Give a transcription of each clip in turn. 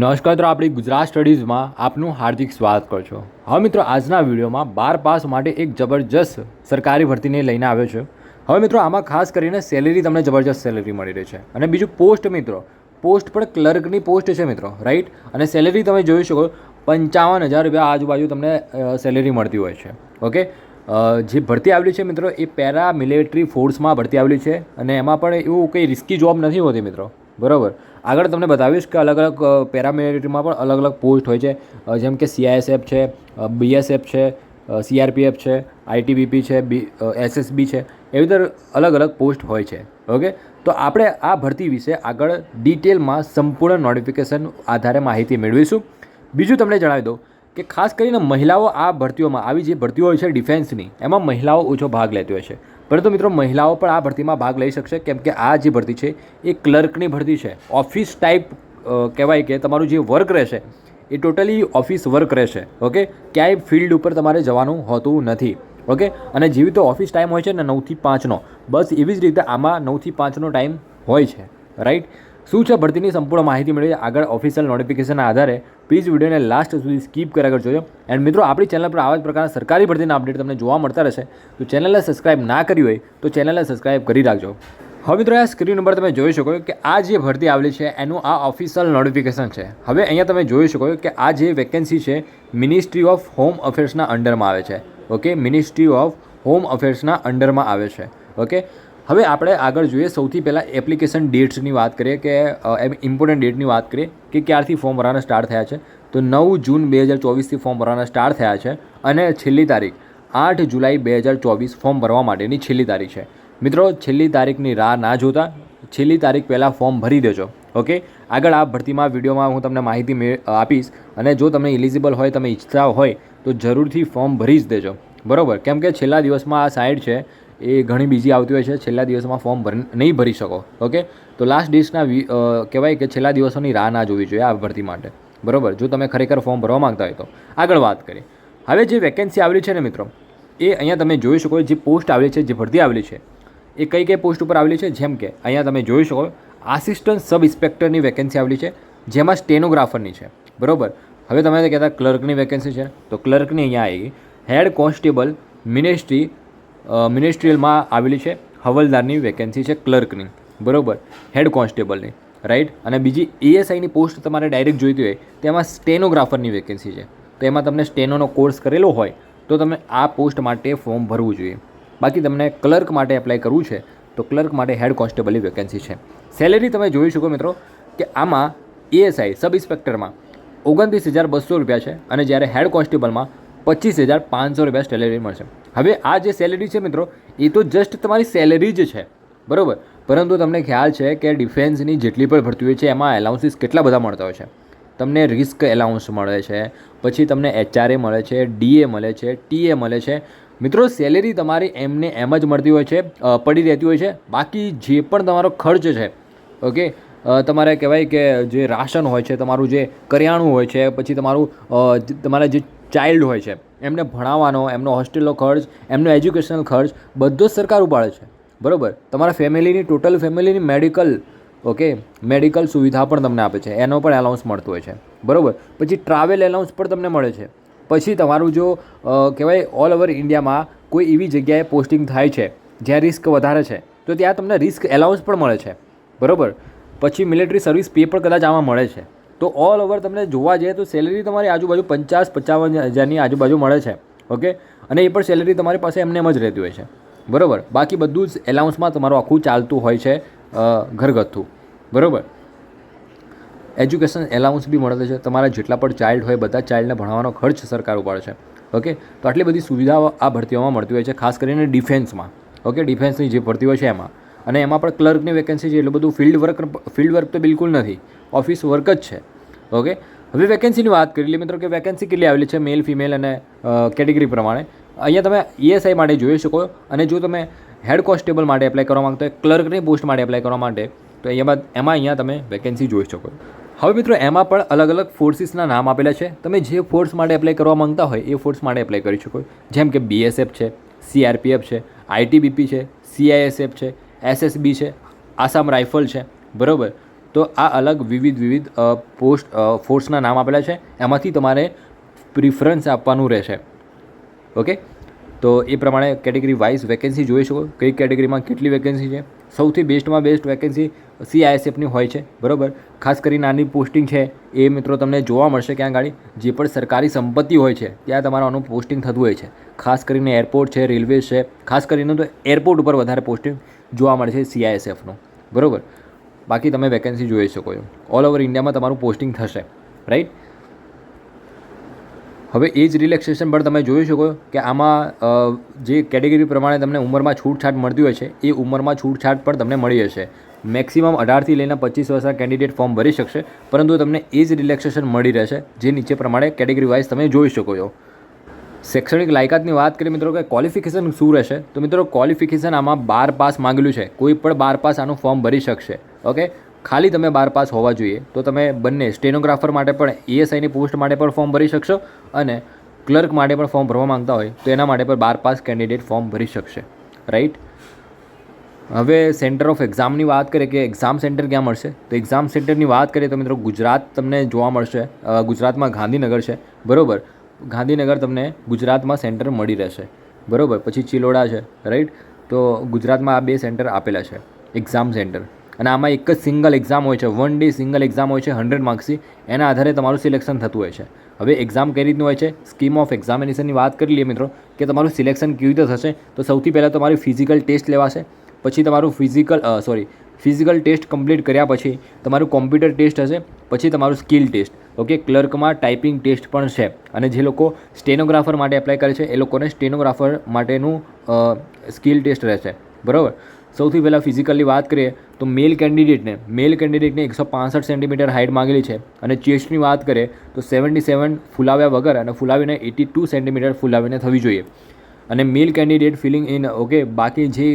નમસ્કાર મિત્રો, આપણી ગુજરાત સ્ટડીઝમાં આપનું હાર્દિક સ્વાગત કરું છું. હવે મિત્રો, આજના વિડીયોમાં બાર પાસ માટે એક જબરજસ્ત સરકારી ભરતીને લઈને આવ્યો છે. હવે મિત્રો, આમાં ખાસ કરીને સેલેરી તમને જબરજસ્ત સેલેરી મળી રહી છે. અને બીજું પોસ્ટ મિત્રો પોસ્ટ પણ ક્લર્કની પોસ્ટ છે મિત્રો રાઈટ અને સેલેરી તમે જોઈ શકો, પંચાવન હજાર રૂપિયા આજુબાજુ તમને સેલેરી મળતી હોય છે. ઓકે જે ભરતી આવેલી છે મિત્રો, એ પેરા મિલિટરી ફોર્સમાં ભરતી આવેલી છે. અને એમાં પણ એવું કંઈ રિસ્કી જોબ નથી હોતી મિત્રો. બરાબર. આગળ તમને બતાવીશ કે અલગ અલગ પેરામિલિટરીમાં પણ અલગ અલગ પોસ્ટ હોય છે. જેમ કે સીઆઈએસએફ છે બીએસએફ છે સીઆરપીએફ છે આઈટીબીપી છે બી એસએસબી છે, એવી રીતે અલગ અલગ પોસ્ટ હોય છે. ઓકે? તો આપણે આ ભરતી વિશે આગળ ડિટેલમાં સંપૂર્ણ નોટિફિકેશન આધારે માહિતી મેળવીશું. બીજું તમને જણાવી દઉં કે ખાસ કરીને મહિલાઓ આ ભરતીઓમાં આવી જે ભરતીઓ હોય છે ડિફેન્સની, એમાં મહિલાઓ ઓછો ભાગ લેતી હોય છે. પરંતુ મિત્રો મહિલાઓ પણ આ ભરતીમાં ભાગ લઈ શકશે, કેમ કે આ જે ભરતી છે એ ક્લર્કની ભરતી છે. ઓફિસ ટાઈપ કહેવાય કે તમારું જે વર્ક રહેશે, એ ટોટલી ઓફિસ વર્ક રહેશે, ઓકે? ક્યાંય ફિલ્ડ ઉપર તમારે જવાનું હોતું નથી, ઓકે? અને જેવી તો ઓફિસ ટાઈમ હોય છે ને નવથી પાંચનો, બસ એવી જ રીતે આમાં નવથી પાંચનો ટાઈમ હોય છે, રાઈટ? શું છે ભરતીની સંપૂર્ણ માહિતી મળી આગળ ઓફિશિયલ નોટિફિકેશનના આધારે. પ્લીઝ વિડીયોને લાસ્ટ સુધી સ્કીપ કર્યા કરજો એન્ડ મિત્રો, આપણી ચેનલ પર આવા જ પ્રકારના સરકારી ભરતીના અપડેટ તમને જોવા મળતા રહેશે. તો ચેનલને સબસ્ક્રાઇબ ના કરી હોય, તો ચેનલને સબસ્ક્રાઇબ કરી રાખજો. હવે મિત્રો, આ સ્ક્રીન ઉપર તમે જોઈ શકો કે આ જે ભરતી આવેલી છે, એનું આ ઓફિશિયલ નોટિફિકેશન છે. હવે અહીંયા તમે જોઈ શકો કે આ જે વેકેન્સી છે મિનિસ્ટ્રી ઓફ હોમ અફેર્સના અંડરમાં આવે છે. ઓકે મિનિસ્ટ્રી ઓફ હોમ અફેર્સના અંડરમાં આવે છે. ઓકે હવે આપણે આગળ જોઈએ, સૌથી પહેલાં એપ્લિકેશન ડેટ્સની વાત કરીએ કે ઇમ્પોર્ટન્ટ ડેટની વાત કરીએ કે ક્યારથી ફોર્મ ભરવાના સ્ટાર્ટ થયા છે. તો નવ જૂન બે હજાર ચોવીસથી ફોર્મ ભરવાના સ્ટાર્ટ થયા છે અને છેલ્લી તારીખ આઠ જુલાઈ બે હજાર ચોવીસ ફોર્મ ભરવા માટેની છેલ્લી તારીખ છે. મિત્રો, છેલ્લી તારીખની રાહ ના જોતા, છેલ્લી તારીખ પહેલાં ફોર્મ ભરી દેજો ઓકે આગળ આ ભરતીમાં વિડીયોમાં હું તમને માહિતી આપીશ અને જો તમને ઇલિજિબલ હોય, તમે ઈચ્છતા હોય, તો જરૂરથી ફોર્મ ભરી જ દેજો. બરાબર? કેમ કે છેલ્લા દિવસમાં આ સાઇડ છે એ ઘણી બીજી આવતી હોય છે. છેલ્લા દિવસમાં ફોર્મ ભર, નહીં ભરી શકો ઓકે તો લાસ્ટ ડેટ્સના કહેવાય કે છેલ્લા દિવસોની રાહ ના જોવી જોઈએ આ ભરતી માટે, બરાબર? જો તમે ખરેખર ફોર્મ ભરવા માંગતા હોય તો. આગળ વાત કરીએ. હવે જે વેકેન્સી આવેલી છે ને મિત્રો, એ અહીંયા તમે જોઈ શકો જે પોસ્ટ આવેલી છે, જે ભરતી આવેલી છે, એ કઈ કઈ પોસ્ટ ઉપર આવેલી છે? જેમ કે, અહીંયા તમે જોઈ શકો આસિસ્ટન્ટ સબ ઇન્સ્પેક્ટરની વેકેન્સી આવેલી છે, જેમાં સ્ટેનોગ્રાફરની છે, બરાબર? હવે તમે કહેતા ક્લર્કની વેકેન્સી છે, તો ક્લર્કની અહીંયા આવી હેડ કોન્સ્ટેબલ મિનિસ્ટ્રી મિનિસ્ટ્રીયલમાં આવેલી છે. હવલદારની વેકેન્સી છે ક્લર્કની બરાબર? હેડ કોન્સ્ટેબલની રાઈટ અને બીજી એએસઆઈની પોસ્ટ તમારે ડાયરેક્ટ જોઈતી હોય, તેમાં સ્ટેનોગ્રાફરની વેકેન્સી છે. તો એમાં તમને સ્ટેનોનો કોર્સ કરેલો હોય, તો તમે આ પોસ્ટ માટે ફોર્મ ભરવું જોઈએ. બાકી તમને ક્લર્ક માટે એપ્લાય કરવું છે, તો ક્લર્ક માટે હેડ કોન્સ્ટેબલની વેકેન્સી છે. સેલેરી તમે જોઈ શકો મિત્રો, કે આમાં એએસઆઈ સબ ઇન્સ્પેક્ટરમાં ઓગણત્રીસ હજાર બસો રૂપિયા છે. અને જ્યારે હેડ કોન્સ્ટેબલમાં પચીસ હજાર પાંચસો રૂપિયા સેલેરી મળશે. હવે આ જે સેલેરી છે મિત્રો, એ તો જસ્ટ તમારી સેલેરી જ છે. બરાબર? પરંતુ તમને ખ્યાલ છે કે ડિફેન્સની જેટલી પણ ભરતી હોય છે, એમાં એલાઉન્સીસ કેટલા બધા મળતા હોય છે? તમને રિસ્ક એલાઉન્સ મળે છે, પછી તમને એચઆરએ મળે છે ડીએ મળે છે ટીએ મળે છે. મિત્રો સેલેરી તમારી એમને એમ જ મળતી હોય છે પડી રહેતી હોય છે. બાકી જે પણ તમારો ખર્ચ છે, ઓકે? તમારે કહેવાય કે જે રાશન હોય છે, તમારું જે કરિયાણું હોય છે, પછી તમારું તમારા જે ચાઇલ્ડ હોય છે. એમને ભણાવવાનો, એમનો હોસ્ટેલનો ખર્ચ, એમનો એજ્યુકેશનલ ખર્ચ બધો જ સરકાર ઉપાડે છે. બરાબર? તમારા ફેમિલીની, ટોટલ ફેમિલીની મેડિકલ, ઓકે, મેડિકલ સુવિધા પણ તમને આપે છે. એનો પણ એલાઉન્સ મળતો હોય છે. બરાબર? પછી ટ્રાવેલ એલાઉન્સ પણ તમને મળે છે. પછી તમારું જો કહેવાય ઓલ ઓવર ઇન્ડિયામાં કોઈ એવી જગ્યાએ પોસ્ટિંગ થાય છે, જ્યાં રિસ્ક વધારે છે, તો ત્યાં તમને રિસ્ક એલાઉન્સ પણ મળે છે. બરાબર? પછી મિલિટરી સર્વિસ પે પણ કદાચ આમાં મળે છે. તો ઓલ ઓવર તમને જોવા જઈએ તો સેલેરી તમારી આજુબાજુ પચાસ, પચાવન હજારની આજુબાજુ મળે છે ઓકે અને એ પણ સેલેરી તમારી પાસે એમને એમ જ રહેતી હોય છે, બરાબર? બાકી બધું જ એલાઉન્સમાં તમારું આખું ચાલતું હોય છે ઘરગથ્થું, બરાબર? એજ્યુકેશન એલાઉન્સ બી મળે છે, તમારા જેટલા પણ ચાઇલ્ડ હોય, બધા ચાઇલ્ડને ભણાવવાનો ખર્ચ સરકાર ઉપાડે છે ઓકે તો આટલી બધી સુવિધાઓ આ ભરતીઓમાં મળતી હોય છે, ખાસ કરીને ડિફેન્સમાં ઓકે ડિફેન્સની જે ભરતી હોય છે એમાં. અને એમાં પણ ક્લર્કની વેકેન્સી છે એટલું બધું ફિલ્ડ વર્ક ફિલ્ડ વર્ક તો બિલકુલ નથી. ઓફિસ વર્ક જ છે. ઓકે હવે વેકેન્સીની વાત કરી લઈએ મિત્રો કે વેકેન્સી કેટલી આવેલી છે? મેલ ફિમેલ અને કેટેગરી પ્રમાણે. અહીંયા તમે ઈએસઆઈ માટે જોઈ શકો. અને જો તમે હેડ કોન્સ્ટેબલ માટે એપ્લાય કરવા માંગતા હોય ક્લર્કની પોસ્ટ માટે એપ્લાય કરવા માટે, તો અહીંયા બાદ એમાં અહીંયા તમે વેકેન્સી જોઈ શકો. હવે મિત્રો એમાં પણ અલગ અલગ ફોર્સીસના નામ આપેલા છે. તમે જે ફોર્સ માટે એપ્લાય કરવા માંગતા હોય, એ ફોર્સ માટે એપ્લાય કરી શકો. જેમ કે બીએસએફ છે સીઆરપીએફ છે આઈટીબીપી છે સીઆઈએસએફ છે એસએસબી છે, આસામ રાઇફલ છે, બરાબર? તો આ અલગ વિવિધ વિવિધ પોસ્ટ ફોર્સના નામ આપેલા છે, એમાંથી તમારે પ્રિફરન્સ આપવાનું રહેશે. ઓકે? તો એ પ્રમાણે કેટેગરી વાઇઝ વેકેન્સી જોઈ શકો, કઈ કેટેગરીમાં કેટલી વેકેન્સી છે. સૌથી બેસ્ટમાં બેસ્ટ વેકેન્સી સીઆઈએસએફની હોય છે, બરાબર? ખાસ કરીને આની પોસ્ટિંગ છે, એ મિત્રો તમને જોવા મળશે ક્યાં ગાડી, જે પણ સરકારી સંપત્તિ હોય છે, ત્યાં તમારું આનું પોસ્ટિંગ થતું હોય છે. ખાસ કરીને એરપોર્ટ છે રેલવે છે, ખાસ કરીને તો એરપોર્ટ ઉપર વધારે પોસ્ટિંગ જોવા મળે છે સીઆઈએસએફનું બરાબર? બાકી તમે વેકેન્સી જોઈ શકો છો. ઓલ ઓવર ઇન્ડિયામાં તમારું પોસ્ટિંગ થશે રાઈટ હવે એ જ રિલેક્સેશન પણ તમે જોઈ શકો કે આમાં જે કેટેગરી પ્રમાણે તમને ઉંમરમાં છૂટછાટ મળતી હોય છે, એ ઉંમરમાં છૂટછાટ પણ તમને મળી જશે. મેક્સિમમ અઢારથી લઈને પચીસ વર્ષના કેન્ડિડેટ ફોર્મ ભરી શકશે, પરંતુ તમને એ જ રિલેક્સેશન મળી રહેશે, જે નીચે પ્રમાણે કેટેગરી વાઇઝ તમે જોઈ શકો છો. શૈક્ષણિક લાયકાતની વાત કરીએ મિત્રો કે ક્વોલિફિકેશન શું રહેશે? તો મિત્રો ક્વોલિફિકેશન આમાં બાર પાસ માંગેલું છે. કોઈ પણ બાર પાસ આનું ફોર્મ ભરી શકશે. ઓકે? ખાલી તમે બાર પાસ હોવા જોઈએ. તો તમે બંને સ્ટેનોગ્રાફર માટે પણ એએસઆઈની પોસ્ટ માટે પણ ફોર્મ ભરી શકશો અને ક્લર્ક માટે પણ ફોર્મ ભરવા માંગતા હોય, તો એના માટે પણ બાર પાસ કેન્ડિડેટ ફોર્મ ભરી શકશે. રાઈટ હવે સેન્ટર ઓફ એક્ઝામની વાત કરીએ કે એક્ઝામ સેન્ટર ક્યાં મળશે? તો એક્ઝામ સેન્ટરની વાત કરીએ તો મિત્રો ગુજરાત તમને જોવા મળશે. ગુજરાતમાં ગાંધીનગર છે. બરાબર? ગાંધીનગર તમને ગુજરાતમાં સેન્ટર મળી રહેશે. બરાબર? પછી ચિલોડા છે રાઈટ તો ગુજરાતમાં આ બે સેન્ટર આપેલા છે એક્ઝામ સેન્ટર અને આમાં એક જ સિંગલ એક્ઝામ હોય છે વન ડે સિંગલ એક્ઝામ હોય છે હંડ્રેડ માર્ક્સની એના આધારે તમારું સિલેક્શન થતું હોય છે. હવે એક્ઝામ કઈ રીતનું હોય છે? સ્કીમ ઓફ એક્ઝામિનેશનની વાત કરી લઈએ મિત્રો, કે તમારું સિલેક્શન કેવી રીતે થશે, તો સૌથી પહેલાં તમારી ફિઝિકલ ટેસ્ટ લેવાશે. પછી તમારું physical sorry physical test complete કર્યા પછી તમારું કોમ્પ્યુટર ટેસ્ટ હશે, પછી તમારું સ્કિલ ટેસ્ટ ઓકે, ક્લર્કમાં ટાઈપિંગ ટેસ્ટ પણ છે. અને જે લોકો સ્ટેનોગ્રાફર માટે એપ્લાય કરે છે, એ લોકોને સ્ટેનોગ્રાફર માટેનું સ્કિલ ટેસ્ટ રહેશે. બરાબર? સૌથી પહેલાં ફિઝિકલની વાત કરીએ, તો મેલ કેન્ડિડેટને મેલ કેન્ડિડેટને એકસો પાંસઠ સેન્ટીમીટર હાઇટ માંગેલી છે. અને ચેસ્ટની વાત કરીએ, તો સેવન્ટી સેવન ફૂલાવ્યા વગર અને ફૂલાવીને એટી ટુ સેન્ટીમીટર ફૂલાવીને થવી જોઈએ. અને male candidate filling in, okay, બાકી જે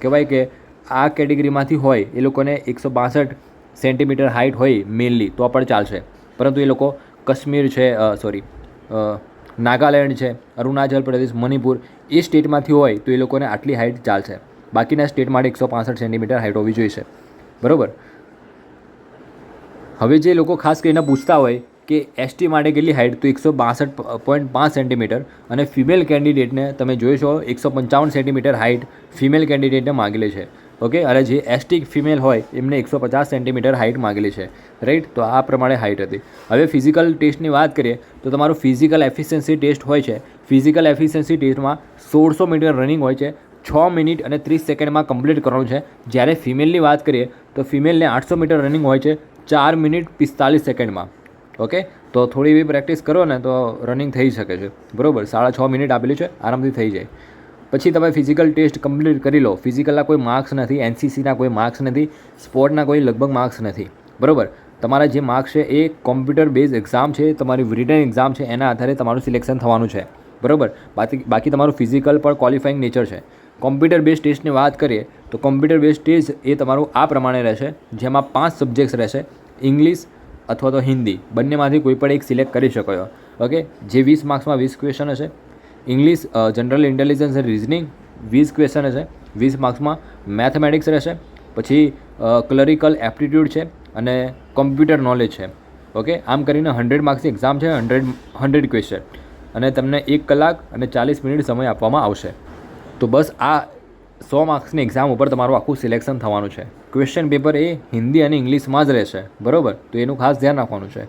કહેવાય કે આ કેટેગરીમાંથી હોય, એ લોકોને એકસો બાસઠ સેન્ટીમીટર હાઇટ હોય મેલની, તો પણ ચાલશે. પરંતુ એ લોકો કાશ્મીર છે સોરી નાગાલેન્ડ છે, અરુણાચલ પ્રદેશ, મણિપુર, એ સ્ટેટમાંથી હોય તો એ લોકોને આટલી હાઇટ ચાલશે. બાકીના સ્ટેટ માટે એકસો પાંસઠ સેન્ટીમીટર હાઇટ હોવી જોઈશે. બરાબર? હવે જે લોકો ખાસ કરીને પૂછતા હોય કે એસટી માટે કેટલી હાઇટ તો એકસો બાસઠ પોઈન્ટ પાંચ સેન્ટીમીટર અને ફિમેલ કેન્ડિડેટને તમે જોઈશો એકસો પંચાવન સેન્ટીમીટર હાઇટ ફિમેલ કેન્ડિડેટને માગેલી છે. ઓકે? અને જે એસટી ફિમેલ હોય, એમને એકસો પચાસ સેન્ટીમીટર હાઇટ માગેલી છે. રાઈટ તો આ પ્રમાણે હાઇટ હતી. હવે ફિઝિકલ ટેસ્ટની વાત કરીએ, તો તમારું ફિઝિકલ એફિશિયન્સી ટેસ્ટ હોય છે. ફિઝિકલ એફિશિયન્સી ટેસ્ટમાં સોળસો મીટર રનિંગ હોય છે. છ મિનિટ અને ત્રીસ સેકન્ડમાં કમ્પ્લીટ કરવાનું છે. જ્યારે ફિમેલની વાત કરીએ, તો ફિમેલને આઠસો મીટર રનિંગ હોય છે ચાર મિનિટ પિસ્તાલીસ સેકન્ડમાં. ઓકે? તો થોડી એવી પ્રેક્ટિસ કરો ને તો રનિંગ થઈ શકે છે. બરાબર? સાડા છ મિનિટ આપેલી છે. આરામથી થઈ જાય. પછી તમે ફિઝિકલ ટેસ્ટ કમ્પ્લીટ કરી લો. ફિઝિકલના કોઈ માર્ક્સ નથી એનસીસીના કોઈ માર્ક્સ નથી સ્પોર્ટના કોઈ લગભગ માર્ક્સ નથી. બરાબર? તમારા જે માર્ક્સ છે એ કોમ્પ્યુટર બેઝ એક્ઝામ છે, તમારી રિટર્ન એક્ઝામ છે, એના આધારે તમારું સિલેક્શન થવાનું છે. બરાબર? બાકી બાકી તમારું ફિઝિકલ પણ ક્વોલિફાઈંગ નેચર છે. કોમ્પ્યુટર બેઝ ટેસ્ટની વાત કરીએ, તો કોમ્પ્યુટર બેઝ ટેસ્ટ એ તમારું આ પ્રમાણે રહેશે, જેમાં પાંચ સબ્જેક્ટ્સ રહેશે ઇંગ્લિશ અથવા તો હિન્દી. બંનેમાંથી કોઈ પણ એક સિલેક્ટ કરી શકો છો. ઓકે જે વીસ માર્ક્સમાં વીસ ક્વેશ્ચન હશે English general intelligence and reasoning વીસ ક્વેશ્ચન હશે. વીસ માર્ક્સમાં મેથમેટિક્સ રહેશે. પછી ક્લરિકલ એપ્ટિટ્યૂડ છે અને કોમ્પ્યુટર નોલેજ છે. ઓકે આમ કરીને હંડ્રેડ માર્ક્સની એક્ઝામ છે હંડ્રેડ હંડ્રેડ ક્વેશ્ચન અને તમને એક કલાક અને ચાલીસ મિનિટ સમય આપવામાં આવશે. તો બસ આ સો માર્ક્સની એક્ઝામ ઉપર તમારું આખું સિલેક્શન થવાનું છે. ક્વેશ્ચન પેપર એ હિન્દી અને ઇંગ્લિશમાં જ રહેશે. બરાબર? તો એનું ખાસ ધ્યાન રાખવાનું છે.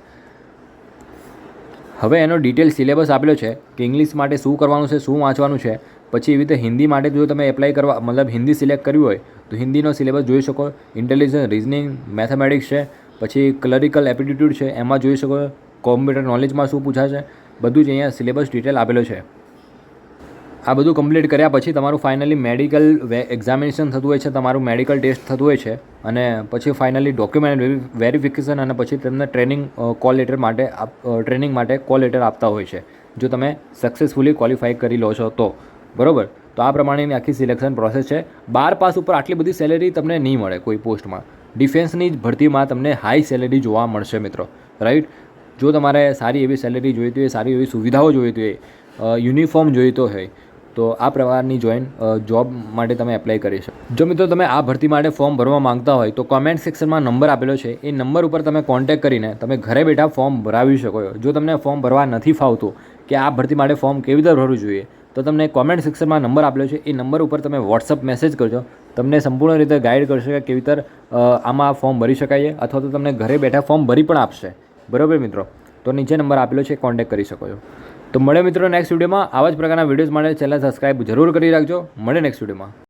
હવે એનો ડિટેલ સિલેબસ આપેલો છે કે ઇંગ્લિશ માટે શું કરવાનું છે, શું વાંચવાનું છે. પછી એવી રીતે હિન્દી માટે જો તમે એપ્લાય કરવા, મતલબ હિન્દી સિલેક્ટ કર્યું હોય, તો હિન્દીનો સિલેબસ જોઈ શકો. ઇન્ટેલિજન્સ રિઝનિંગ મેથેમેટિક્સ છે. પછી ક્લરિકલ એપ્ટિટ્યૂડ છે. એમાં જોઈ શકો. કોમ્પ્યુટર નોલેજમાં શું પૂછાશે. બધું જ અહીંયા સિલેબસ ડિટેલ આપેલો છે. આ બધું કમ્પ્લીટ કર્યા પછી તમારું ફાઇનલી મેડિકલ એક્ઝામિનેશન થતું હોય છે, તમારું મેડિકલ ટેસ્ટ થતું હોય છે, અને પછી ફાઇનલી ડોક્યુમેન્ટ વેરિફિકેશન અને પછી તમને ટ્રેનિંગ કોલ લેટર માટે ટ્રેનિંગ માટે કોલ લેટર આપતા હોય છે. જો તમે સક્સેસફુલી ક્વોલિફાય કરી લો છો તો. બરાબર? તો આ પ્રમાણેની આખી સિલેક્શન પ્રોસેસ છે. બાર પાસ ઉપર આટલી બધી સેલેરી તમને નહીં મળે કોઈ પોસ્ટમાં. ડિફેન્સની જ ભરતીમાં તમને હાઈ સેલેરી જોવા મળશે મિત્રો. રાઈટ જો તમારે સારી એવી સેલેરી જોઈતી હોય, સારી એવી સુવિધાઓ જોઈતી હોય યુનિફોર્મ જોઈતો હોય તો આ પ્રકારની જોઈન જોબ માટે તમે એપ્લાય કરી શકો. જો મિત્રો તમે આ ભરતી માટે ફોર્મ ભરવા માંગતા હોય, તો કોમેન્ટ સેક્શનમાં નંબર આપેલો છે. એ નંબર ઉપર તમે કોન્ટેક્ટ કરીને તમે ઘરે બેઠા ફોર્મ ભરાવી શકો છો. જો તમને ફોર્મ ભરવા નથી ફાવતું કે આ ભરતી માટે ફોર્મ કેવી રીતે ભરવું જોઈએ, તો તમને કોમેન્ટ સેક્શનમાં નંબર આપેલો છે. એ નંબર ઉપર તમે વોટ્સઅપ મેસેજ કરજો. તમને સંપૂર્ણ રીતે ગાઈડ કરશે કે કેવી રીતે આમાં ફોર્મ ભરી શકાય અથવા તો તમને ઘરે બેઠા ફોર્મ ભરી પણ આપશે. બરાબર મિત્રો? તો નીચે નંબર આપેલો છે કોન્ટેક્ટ કરી શકો છો. તો મળે મિત્રો નેક્સ્ટ વિડીયોમાં આવા જ પ્રકારના વિડીયોઝ માટે ચેનલ સબસ્ક્રાઈબ જરૂર કરી રાખજો. મળે નેક્સ્ટ વિડીયોમાં